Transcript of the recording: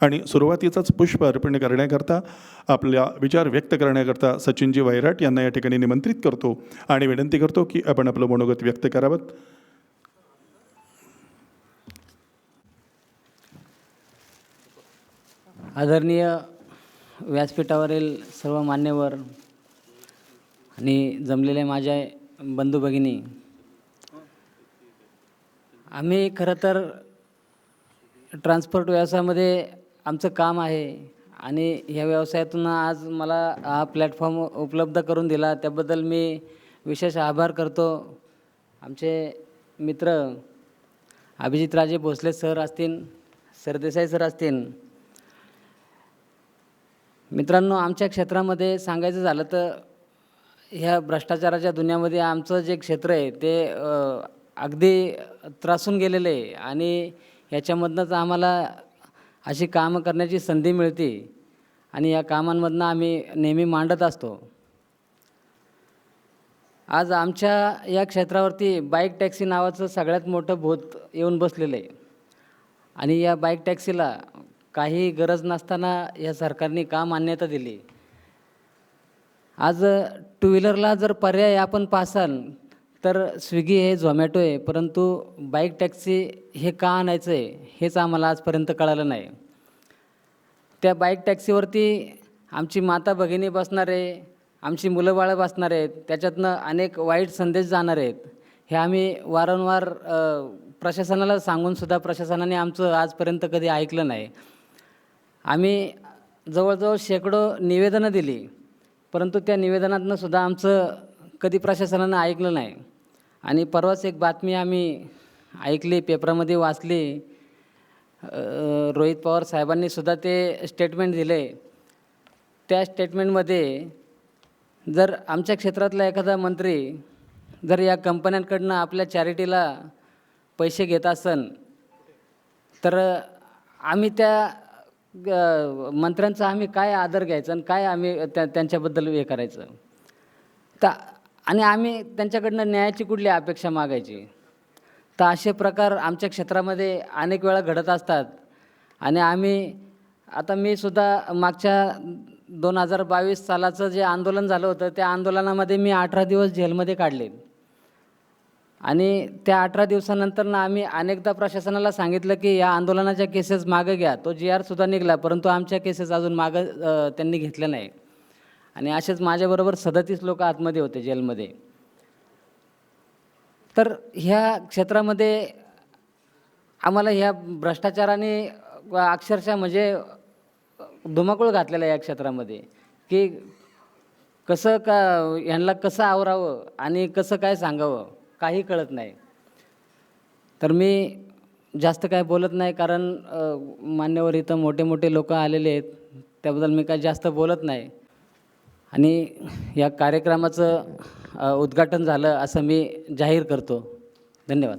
आणि सुरुवातीचाच पुष्प अर्पण करण्याकरता आपल्या विचार व्यक्त करण्याकरता सचिनजी वैराट यांना या ठिकाणी निमंत्रित करतो आणि विनंती करतो की आपण आपलं मनोगत व्यक्त करावं. आदरणीय व्यासपीठावरील सर्व मान्यवर आणि जमलेले माझ्या बंधू भगिनी आम्ही खरं तर ट्रान्सपोर्ट व्यवसायामध्ये आमचं काम आहे आणि ह्या व्यवसायातून आज मला हा प्लॅटफॉर्म उपलब्ध करून दिला. त्याबद्दल मी विशेष आभार करतो. आमचे मित्र अभिजितराजे भोसले सर असतील सरदेसाई सर असतील. मित्रांनो आमच्या क्षेत्रामध्ये सांगायचं झालं तर ह्या भ्रष्टाचाराच्या दुनियामध्ये आमचं जे क्षेत्र आहे ते अगदी त्रासून गेलेलं आहे. आणि ह्याच्यामधनंच आम्हाला अशी कामं करण्याची संधी मिळते आणि या कामांमधनं आम्ही नेहमी मांडत असतो. आज आमच्या या क्षेत्रावरती बाईक टॅक्सी नावाचं सगळ्यात मोठं भूत येऊन बसलेलं आहे. आणि या बाईक टॅक्सीला काही गरज नसताना या सरकारने का मान्यता दिली? आज टू व्हीलरला जर पर्याय आपण पासाल तर स्विगी हे झोमॅटो आहे परंतु बाईक टॅक्सी हे का आणायचं आहे हेच आम्हाला आजपर्यंत कळालं नाही. त्या बाईक टॅक्सीवरती आमची माता भगिनी बसणार आहे आमची मुलं बाळं बसणार आहेत त्याच्यातनं अनेक वाईट संदेश जाणार आहेत. हे आम्ही वारंवार प्रशासनाला सांगूनसुद्धा प्रशासनाने आमचं आजपर्यंत कधी ऐकलं नाही. आम्ही जवळजवळ शेकडो निवेदनं दिली परंतु त्या निवेदनातनं सुद्धा आमचं कधी प्रशासनानं ऐकलं नाही. आणि परवाच एक बातमी आम्ही ऐकली पेपरामध्ये वाचली. रोहित पवार साहेबांनी सुद्धा ते स्टेटमेंट दिले. त्या स्टेटमेंटमध्ये जर आमच्या क्षेत्रातला एखादा मंत्री जर या कंपन्यांकडनं आपल्या चॅरिटीला पैसे घेत असन तर आम्ही त्या मंत्र्यांचा आम्ही काय आदर घ्यायचा आणि काय आम्ही त्या त्यांच्याबद्दल हे करायचं? तर आणि आम्ही त्यांच्याकडनं न्यायाची कुठली अपेक्षा मागायची? तर असे प्रकार आमच्या क्षेत्रामध्ये अनेक वेळा घडत असतात. आणि आम्ही आता मी सुद्धा मागच्या दोन हजार बावीस सालाचं जे आंदोलन झालं होतं त्या आंदोलनामध्ये मी अठरा दिवस जेलमध्ये काढले. आणि त्या अठरा दिवसानंतर ना आम्ही अनेकदा प्रशासनाला सांगितलं की या आंदोलनाच्या केसेस मागं घ्या. तो जी आरसुद्धा निघाला परंतु आमच्या केसेस अजून मागं त्यांनी घेतल्या नाही. आणि असेच माझ्याबरोबर सदतीस लोक आतमध्ये होते जेलमध्ये. तर ह्या क्षेत्रामध्ये आम्हाला ह्या भ्रष्टाचाराने अक्षरशः म्हणजे धुमाकूळ घातलेला आहे या क्षेत्रामध्ये की कसं का ह्यांना कसं आवरावं आणि कसं काय सांगावं काही कळत नाही. तर मी जास्त काय बोलत नाही कारण मान्यवर इथं मोठे मोठे लोक आलेले आहेत त्याबद्दल मी काय जास्त बोलत नाही. आणि या कार्यक्रमाचं उद्घाटन झालं असं मी जाहीर करतो. धन्यवाद.